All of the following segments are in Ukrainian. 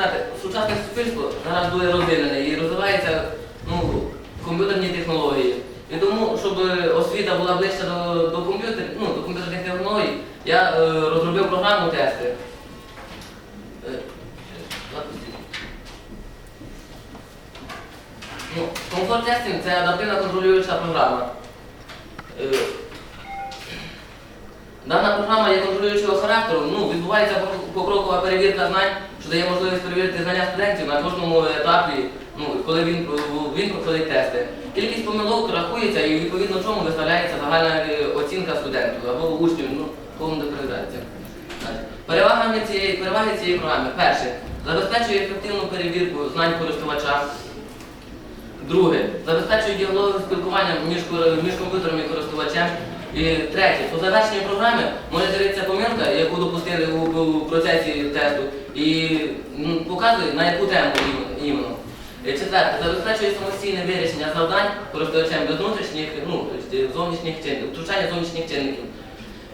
сказати, сучасне суспільство зараз дуже розвинене і розвивається ну, комп'ютерні технології. І тому, щоб освіта була ближче до, до, комп'ютер, ну, до комп'ютерних технологій, я е, розробив програму тести. Е. Ну, комфорт тестинг це адаптивна контролююча програма. Дана програма є контролюючого характеру, ну, відбувається покрокова перевірка знань, що дає можливість перевірити знання студентів на кожному етапі, ну, коли він, він проходить тести. Кількість помилок рахується і відповідно чому виставляється загальна е, оцінка студенту або учнів, ну, кому не. Перевагами цієї, переваги цієї програми. Перше, забезпечує ефективну перевірку знань користувача. Друге, забезпечує діалогове спілкування між, між комп'ютером і користувачем. І третє, по завершенню програми може з'явитися помилка, яку допустили у, процесі тесту, і м, показує, на яку тему іменно. Четверте, забезпечує самостійне вирішення завдань користувачем без внутрішніх, ну, тобто зовнішніх чинників, втручання зовнішніх чинників.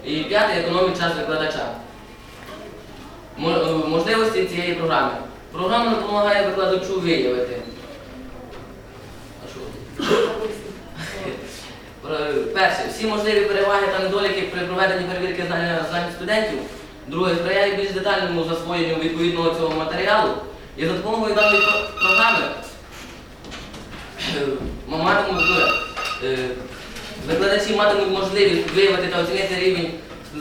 І п'яте, економить час викладача. Е, Можливості цієї програми. Програма допомагає викладачу виявити. А що? Про- Перше, всі можливі переваги та недоліки при проведенні перевірки знання знань студентів. Друге, сприяє більш детальному засвоєнню відповідного цього матеріалу. І за допомогою даної програми е, ну, е, викладачі матимуть можливість виявити та оцінити рівень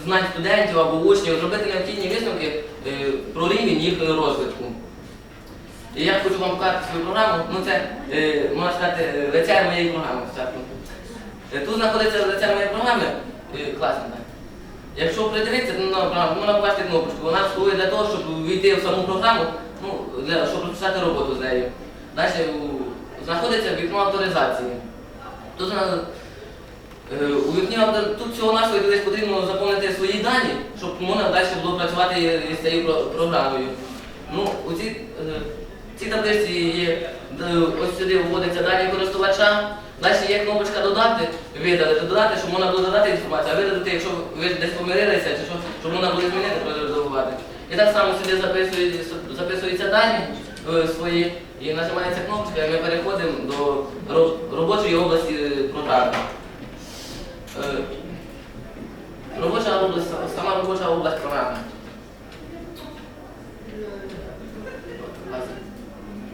знань студентів або учнів, зробити необхідні висновки е, про рівень їхнього розвитку. І я хочу вам показати свою програму. Ну це, е, можна сказати, е, лице моєї програми. Е, Тут знаходиться лице моєї програми, е. Якщо придивитися ну, на програму, можна побачити кнопочку. Вона слугує для того, щоб війти в саму програму, ну, для, щоб розпочати роботу з нею. Далі знаходиться вікно авторизації. Тут е, у вікні тут всього нашого десь потрібно заповнити свої дані, щоб можна далі було працювати з цією програмою. Ну, у цій, цій таблиці є, ось сюди вводиться дані користувача. Далі є кнопочка додати, видалити, додати, щоб можна було додати інформацію, а видалити, якщо ви десь помирилися, чи що, щоб можна було змінити, продовжувати. І так само сюди записують- записуються дані е, свої і нажимається кнопочка, і ми переходимо до робочої області е, програми. Е, Робоча область, сама робоча область програми.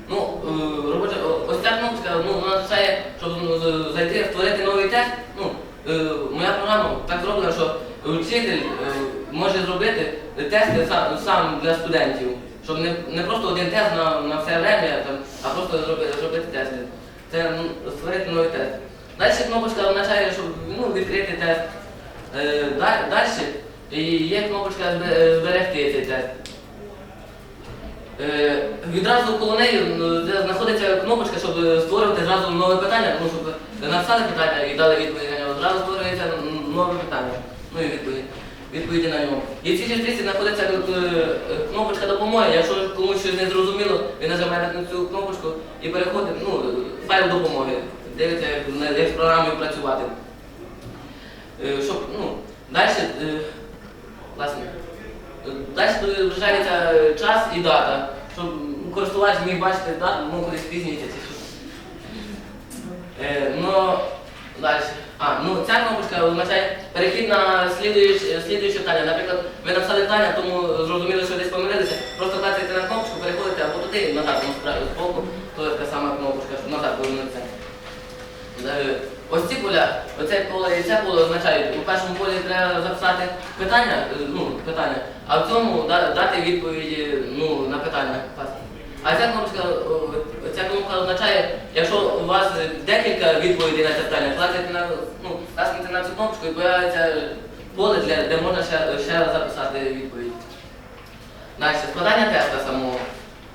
Ну, е, робоча, о- ось ця кнопочка, ну, вона означає, щоб ну, з- зайти, створити новий тест. Ну, е, моя програма так зроблена, що вчитель е, може зробити тести сам, сам для студентів. Щоб не, не просто один тест на, на все время, там, а просто зробити, зробити тести. Це ну, створити новий тест. Далі кнопочка означає, щоб ну, відкрити тест. Е, Далі є кнопочка зберегти цей тест. Е, Відразу коло неї знаходиться кнопочка, щоб створювати зразу нове питання, тому щоб написали питання і дали відповідь на нього. Зразу створюється нове питання. Ну і відповідь, відповіді на нього. І в цій частиці знаходиться е, е, кнопочка допомоги. Якщо комусь щось не зрозуміло, він нажимає на цю кнопочку і переходить ну, файл допомоги. Дивиться, як, з програмою працювати. Е, Щоб, ну, далі, е, власне, Далі вважається час і дата, щоб користувач міг бачити дату, ну кудись що. Е, ну, далі. А, ну ця кнопочка означає перехід на слідуюче, слідуюче питання. Наприклад, ви написали питання, тому зрозуміли, що десь помилилися, просто клацаєте на кнопочку, переходите або туди, назад, справді, з боку, то така сама кнопочка, щоб назад повернутися. Е, Ось ці поля, оце поле і це поле означають, у першому полі треба записати питання, е, ну, питання, а в цьому дати відповіді ну, на питання. А ця кнопочка, о, ця кнопка означає, якщо у вас декілька відповідей на це питання, клацайте на, ну, клацайте на цю кнопочку і появиться поле, де можна ще, ще раз записати відповідь. Далі, складання теста самого.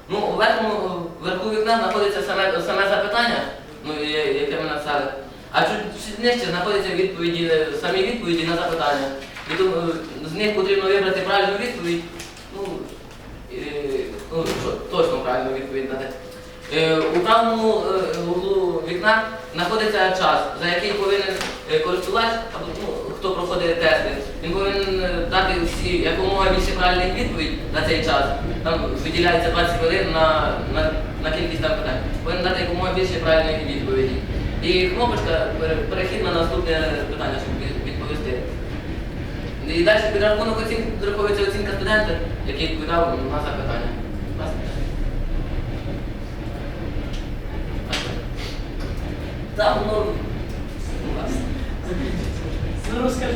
Ну, у верхньому вверху вікна знаходиться саме, саме запитання, ну, яке ми написали. А чуть, нижче знаходяться відповіді, самі відповіді на запитання. І тому е, з них потрібно вибрати правильну відповідь. Ну, е, ну, точно правильну відповідь дати. Е, У правому е, углу вікна знаходиться час, за який повинен е, користувач, або ну, хто проходить тести, він повинен е, дати всі якомога більше правильних відповідей на цей час. Там виділяється 20 хвилин на, на, на кількість там питань. Повинен дати якомога більше правильних відповідей. І кнопочка перехід на наступне питання, щоб відповісти. І далі під рахунок оцінки рахується оцінка студента, який відповідав на запитання. Вас? Там, ну. Ну розкажи.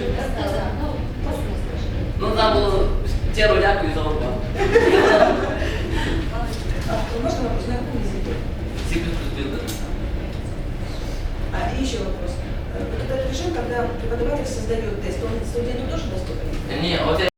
Ну там було щиро дякую за увагу. А, Можно вопрос? На каком языке? А и еще вопрос. Вот этот режим, когда преподаватель создает тест, он студенту тоже доступен? Ні, оце